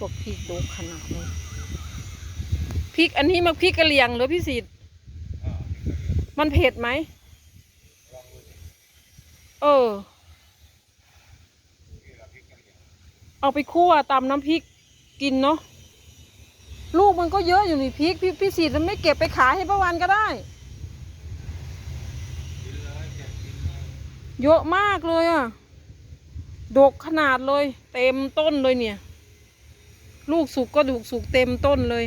บอกพริกดกขนาดเลยพริกอันนี้มาพริกกะเหรี่ยงหรือพี่สิทธิ์มันเผ็ดไหมเออ เอาไปคั่วตำน้ำพริกกินเนาะลูกมันก็เยอะอยู่นี่พริกพี่พี่สิทธิ์มันไม่เก็บไปขายให้ป้าวันก็ได้ เยอะมากเลยอะดกขนาดเลย เต็มต้นเลยเนี่ย ลูกสุกก็ดูกสุกเต็มต้นเลย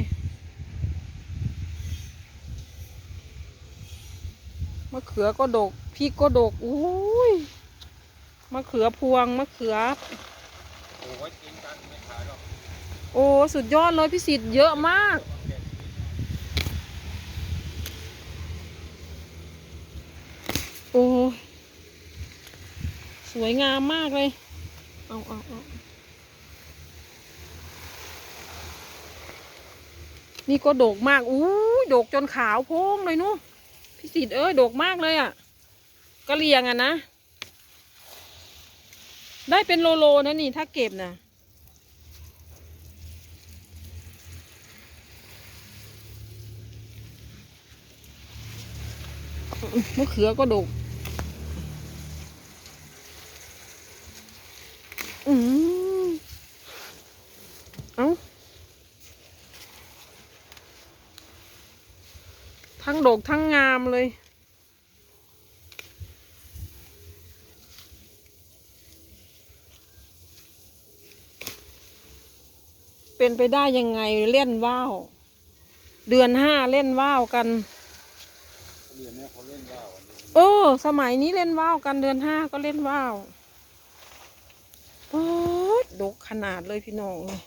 มะเขือก็ดกพริกก็ดกอุ้ยมะเขือพวงมะเขือ โอ้ไว้กินกันไม่ขายหรอกโอ้ สุดยอดเลยพี่สิทธิ์เยอะมาก โอ้ สวยงามมากเลย เอาเอาเอา นี่ก็โดกมากอู้โดกจนขาวโพ้งเลยนู้พี่สิทธิ์เอ้ยโดกมากเลยอะกะเหรียงอะนะ ได้เป็นโลโลนะนี่ถ้าเก็บนะมะเขือก็ดก อืมเอา ทั้งโดกทั้งงามเลย เป็นไปได้ยังไงเล่นว่าวเดือนห้าเล่นว่าวกันเรียนเนี่ยเขาเล่นว่าวอันนี้เออสมัยนี้เล่นว่าวกันเดือนห้าก็เล่นว่าวโอ้ยดกขนาดเลยพี่น้องเลย